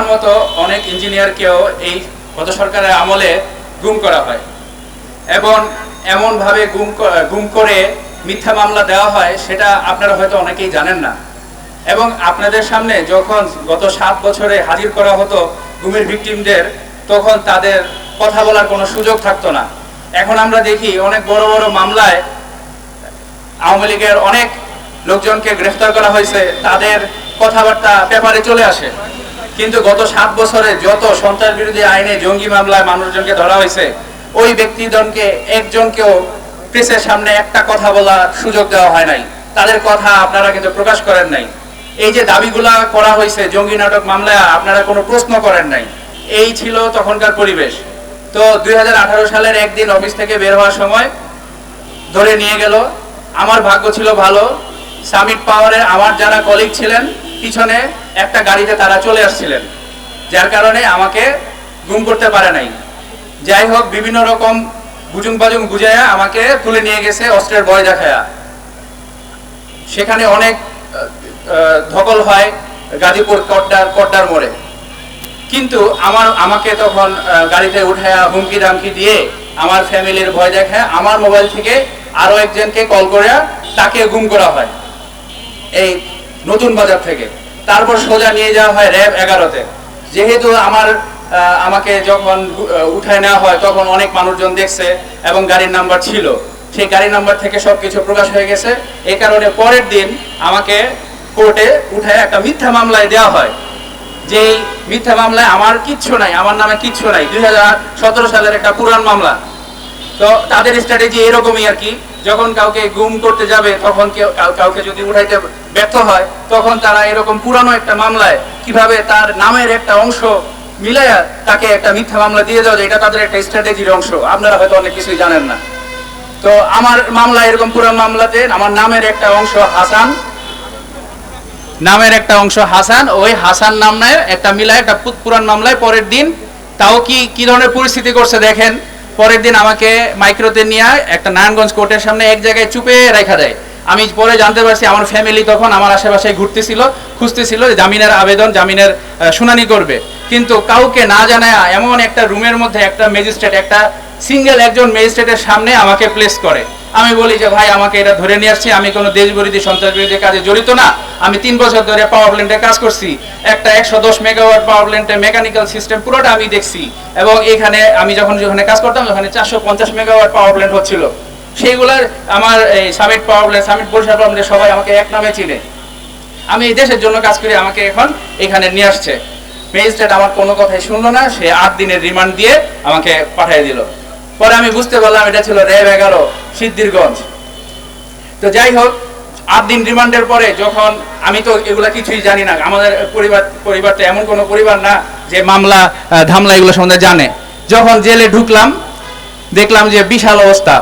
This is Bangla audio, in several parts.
আমার মতো অনেক ইঞ্জিনিয়ারকেও এই গত সরকারের আমলে গুম করা হয়। এবং এমনভাবে গুম গুম করে মিথ্যা মামলা দেওয়া হয়, সেটা আপনারা হয়তো অনেকেই জানেন না। এবং আপনাদের সামনে যখন গত সাত বছরে হাজির করা হতো গুমের ভিকটিমদের, তখন তাদের কথা বলার কোনো সুযোগ থাকতো না। এখন আমরা দেখি অনেক বড় বড় মামলায় আওয়ামী লীগের অনেক লোকজনকে গ্রেফতার করা হয়েছে, তাদের কথাবার্তা পেপারে চলে আসে। কিন্তু গত সাত বছরে যত সন্ত্রাস বিরোধী আইনে জঙ্গি মামলায় মানুষজনকে ধরা হয়েছে, ওই ব্যক্তিজনকে একজনকেও প্রেসের সামনে একটা কথা বলার সুযোগ দেওয়া হয় নাই। তাদের কথা আপনারা কিন্তু প্রকাশ করেন নাই। এই যে দাবিগুলা করা হয়েছে জঙ্গি নাটক মামলায়, আপনারা কোনো প্রশ্ন করেন নাই। এই ছিল তখনকার পরিবেশ। তো দুই হাজার আঠারো সালের একদিন অফিস থেকে বের হওয়ার সময় ধরে নিয়ে গেল, আমার ভাগ্য ছিল ভালো, সামিট পাওয়ারের আমার যারা কলিগ ছিলেন পিছনে একটা গাড়িতে তারা চলে আসছিলেন, যার কারণে আমাকে গুম করতে পারে নাই। যাই হোক, বিভিন্ন রকম বুজুং বাজুং বুঝাইয়া আমাকে তুলে নিয়ে গেছে অস্ত্রের ভয় দেখায়া সেখানে অনেক ধকল হয় গাজীপুর কড্ডার কড্ডার মোড়ে। কিন্তু আমার, আমাকে তখন গাড়িতে উঠায়া হুমকি দামকি দিয়ে আমার ফ্যামিলির ভয় দেখায় আমার মোবাইল থেকে আরও একজনকে কল করে তাকে গুম করা হয়। এই নতুন বাজার থেকে। তারপর সোজা নিয়ে যাওয়া হয় র্যাব এগারোতে। যেহেতু আমার আমাকে যখন উঠায় নেওয়া হয়, তখন অনেক মানুষজন দেখছে এবং গাড়ির নাম্বার ছিল। সেই গাড়ির নাম্বার থেকে সবকিছু প্রকাশ হয়ে গেছে। এই কারণে পরের দিন আমাকে কোর্টে উঠায় একটা মিথ্যা মামলায় দেওয়া হয়। যে মিথ্যা মামলায় আমার কিচ্ছু নাই, আমার নামে কিচ্ছু নাই। দুই হাজার সতেরো সালের একটা পুরান মামলা। তো তাদের স্ট্র্যাটেজি এরকমই আর কি। যখন কাউকে গুম করতে যাবে, তখন কাউকে যদি উঠাইতে ব্যর্থ হয়, তখন তারা এরকম পুরানো একটা মামলায় কীভাবে তার নামের একটা অংশ মিলাইয়া তাকে একটা মিথ্যা মামলা দিয়ে দেওয়া এটা তাদের একটা স্ট্র্যাটেজির অংশ। আপনারা হয়তো অনেক কিছুই জানেন না। তো আমার মামলা এরকম পুরান মামলাতে, আমার নামের একটা অংশ হাসান, নামের একটা অংশ হাসান, ওই হাসান নামের একটা মিলায়, একটা পুরান মামলায়, পরের দিন তাও কি কি ধরনের পরিস্থিতি করছে দেখেন। পরের দিন আমাকে মাইক্রোতে নিয়ে একটা নারায়ণগঞ্জ কোর্টের সামনে এক জায়গায় চুপে রেখা দেয়। আমি পরে জানতে পারছি আমার ফ্যামিলি তখন আমার আশেপাশে ঘুরতেছিল, খুঁজতেছিল জামিনের আবেদন, জামিনের শুনানি করবে। কিন্তু কাউকে না জানায় এমন একটা রুমের মধ্যে একটা ম্যাজিস্ট্রেট একটা সিঙ্গেল একজন ম্যাজিস্ট্রেটের সামনে আমাকে প্লেস করে। আমি বলি যে, ভাই, আমাকে এটা ধরে নিয়ে আসছি। আমি কোনো দেশ বিরোধী সন্ত্রাস বিরোধী কাজে জড়িত না। আমি তিন বছর ধরে পাওয়ার প্ল্যান্টে কাজ করছি। একটা একশো দশ মেগাওয়াট পাওয়ার প্ল্যান্টে মেকানিক্যাল সিস্টেম পুরোটা আমি দেখছি। এবং এখানে আমি যখন যেখানে কাজ করতাম, ওখানে চারশো পঞ্চাশ মেগাওয়াট পাওয়ার প্ল্যান্ট হচ্ছিল। সেইগুলার আমার এই Summit power plant Summit Barishal power সবাই আমাকে এক নামে চিনে। আমি এই দেশের জন্য কাজ করি আমাকে এখন এখানে নিয়ে আসছে। ম্যাজিস্ট্রেট আমার কোনো কথাই শুনলো না। সে আট দিনের রিমান্ড দিয়ে আমাকে পাঠিয়ে দিল। পরে আমি বুঝতে পারলাম এটা ছিল র্যাব এগারো, সিদ্ধিরগঞ্জ। তো যাই হোক, আট দিন রিমান্ডের পরে যখন আমি তো এগুলা কিছুই জানি না, আমাদের পরিবার পরিবারটা এমন কোনো পরিবার না যে মামলা ধামলা এগুলো সম্বন্ধে জানে। যখন জেলে ঢুকলাম, দেখলাম যে বিশাল অবস্থা।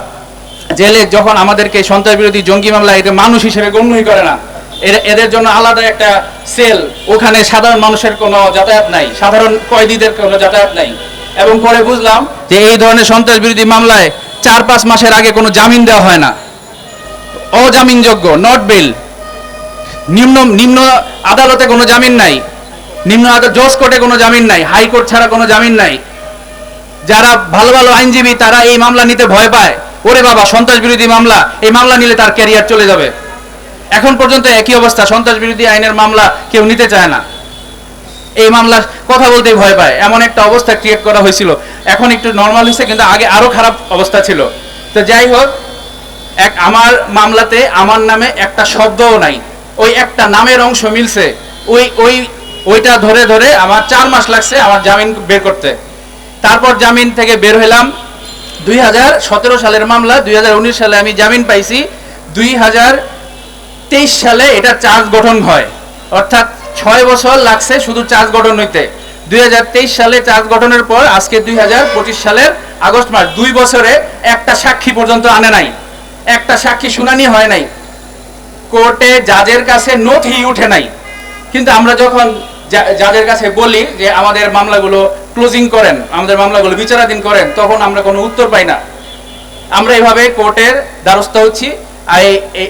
জেলে যখন আমাদেরকে সন্ত্রাস বিরোধী জঙ্গি মামলা, এটা মানুষ হিসেবে গণ্যই করে না। এদের জন্য আলাদা একটা সেল। ওখানে সাধারণ মানুষের কোনো যাতায়াত নাই। সাধারণ কয়েদিদের কোনো যাতায়াত নাই। এবং পরে বুঝলাম যে এই ধরনের সন্ত্রাস বিরোধী মামলায় চার পাঁচ মাসের আগে কোনো জামিন দেওয়া হয় না। অজামিনযোগ্য নট বেল নিম্ন নিম্ন আদালতে কোনো জামিন নাই। নিম্ন আদালত, জজ কোর্টে কোনো জামিন নাই। হাইকোর্ট ছাড়া কোনো জামিন নাই। যারা ভালো ভালো আইনজীবী, তারা এই মামলা নিতে ভয় পায়। ওরে বাবা সন্ত্রাস বিরোধী মামলা। এই মামলা নিলে তার ক্যারিয়ার চলে যাবে। এখন পর্যন্ত একই অবস্থা। সন্ত্রাস বিরোধী আইনের মামলা কেউ নিতে চায় না। এই মামলার কথা বলতেই ভয় পায়। এমন একটা অবস্থা ক্রিয়েট করা হয়েছিল। এখন একটু নর্মাল হয়েছে, কিন্তু আগে আরও খারাপ অবস্থা ছিল। তো যাই হোক, এক আমার মামলাতে আমার নামে একটা শব্দও নাই। ওই একটা নামের অংশ মিলছে। ওই ওই, ওইটা ধরে ধরে আমার চার মাস লাগছে আমার জামিন বের করতে। তারপর জামিন থেকে বের হলাম। দুই সালের মামলা, দুই হাজার উনিশ সালে আমি জামিন পাইছি। দুই হাজার তেইশ সালে এটা চার্জ গঠন হয়। অর্থাৎ ছয় বছর লাগছে শুধু চার্জ গঠন হইতে। দুই হাজার তেইশ সালে চার্জ গঠনের পর আজকে দুই হাজার পঁচিশ সালের আগস্ট মাস, দুই বছরে একটা সাক্ষী পর্যন্ত আনে নাই। একটা সাক্ষী শুনানি হয় নাই। কোর্টে জাজের কাছে নথি উঠে নাই। কিন্তু আমরা যখন জাজের কাছে বলি যে আমাদের মামলাগুলো ক্লোজিং করেন, আমাদের মামলাগুলো বিচারাধীন করেন, তখন আমরা কোনো উত্তর পাই না। আমরা এভাবে কোর্টের দ্বারস্থ হচ্ছি, আর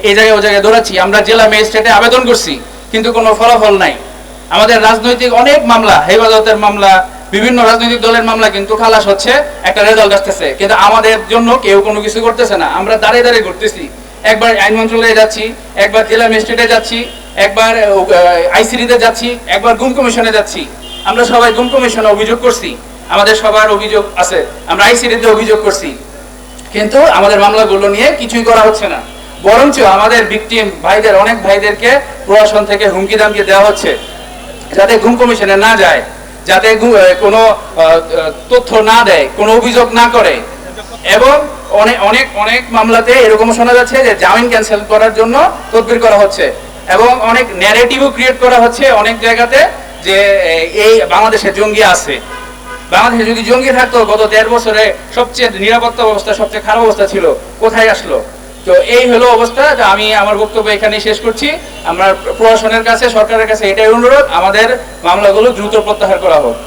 এই জায়গায় ও জায়গায় দৌড়াচ্ছি। আমরা জেলা ম্যাজিস্ট্রেটে আবেদন করছি। কিন্তু কোনো ফলাফল নাই। আমাদের রাজনৈতিক অনেক মামলা, হেফাজতের মামলা, বিভিন্ন রাজনৈতিক দলের মামলা কিন্তু খালাস হচ্ছে, একটা রেজাল্ট আসতেছে। কিন্তু আমাদের জন্য কেউ কোনো কিছু করতেছে না। আমরা দাঁড়িয়ে দাঁড়িয়ে ঘুরতেছি। একবার আইন মন্ত্রণালয়ে যাচ্ছি, একবার জেলা ম্যাজিস্ট্রেটে যাচ্ছি, একবার আইসিডিতে যাচ্ছি, একবার গুম কমিশনে যাচ্ছি। আমরা সবাই গুম কমিশনে অভিযোগ করছি। আমাদের সবার অভিযোগ আছে। আমরা আইসিডিতে অভিযোগ করছি। কিন্তু আমাদের মামলাগুলো নিয়ে কিছুই করা হচ্ছে না। বরঞ্চ আমাদের ভিকটিম ভাইদের, অনেক ভাইদেরকে প্রশাসন থেকে হুমকি দামকি দেওয়া হচ্ছে, যাতে ঘুম কমিশনে না যায়, যাতে কোনো তথ্য না দেয়, কোনো অভিযোগ না করে। এবং অনেক অনেক অনেক মামলাতে এরকম শোনা যাচ্ছে যে জামিন ক্যান্সেল করার জন্য তদবির করা হচ্ছে। এবং অনেক ন্যারেটিভও ক্রিয়েট করা হচ্ছে অনেক জায়গাতে যে এই বাংলাদেশে জঙ্গি আছে। বাংলাদেশে যদি জঙ্গি থাকতো, গত দেড় বছরে সবচেয়ে নিরাপত্তা অবস্থা, সবচেয়ে খারাপ অবস্থা ছিল, কোথায় আসলো? তো এই হলো অবস্থা যে আমি আমার বক্তব্য এখানে শেষ করছি। আমরা প্রশাসনের কাছে, সরকারের কাছে এটাই অনুরোধ, আমাদের মামলাগুলো দ্রুত প্রত্যাহার করা হোক।